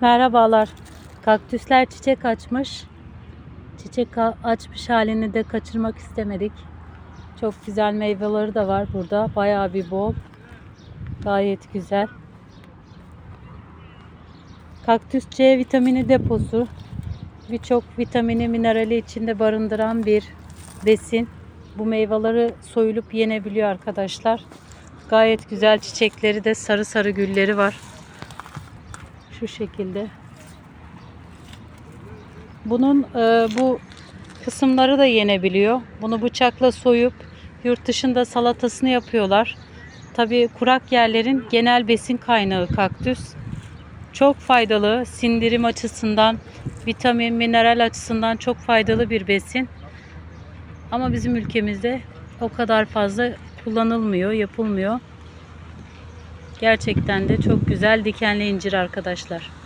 Merhabalar. Kaktüsler çiçek açmış. Çiçek açmış halini de kaçırmak istemedik. Çok güzel meyveleri de var burada. Bayağı bir bol. Gayet güzel. Kaktüs C vitamini deposu. Birçok vitamini, minerali içinde barındıran bir besin. Bu meyveleri soyulup yenebiliyor arkadaşlar. Gayet güzel çiçekleri de sarı sarı gülleri var. Şu şekilde. Bunun e, bu kısımları da yenebiliyor. Bunu bıçakla soyup yurt dışında salatasını yapıyorlar. Tabii kurak yerlerin genel besin kaynağı kaktüs. Çok faydalı. Sindirim açısından, vitamin, mineral açısından çok faydalı bir besin. Ama bizim ülkemizde o kadar fazla kullanılmıyor, yapılmıyor. Gerçekten de çok güzel dikenli incir arkadaşlar.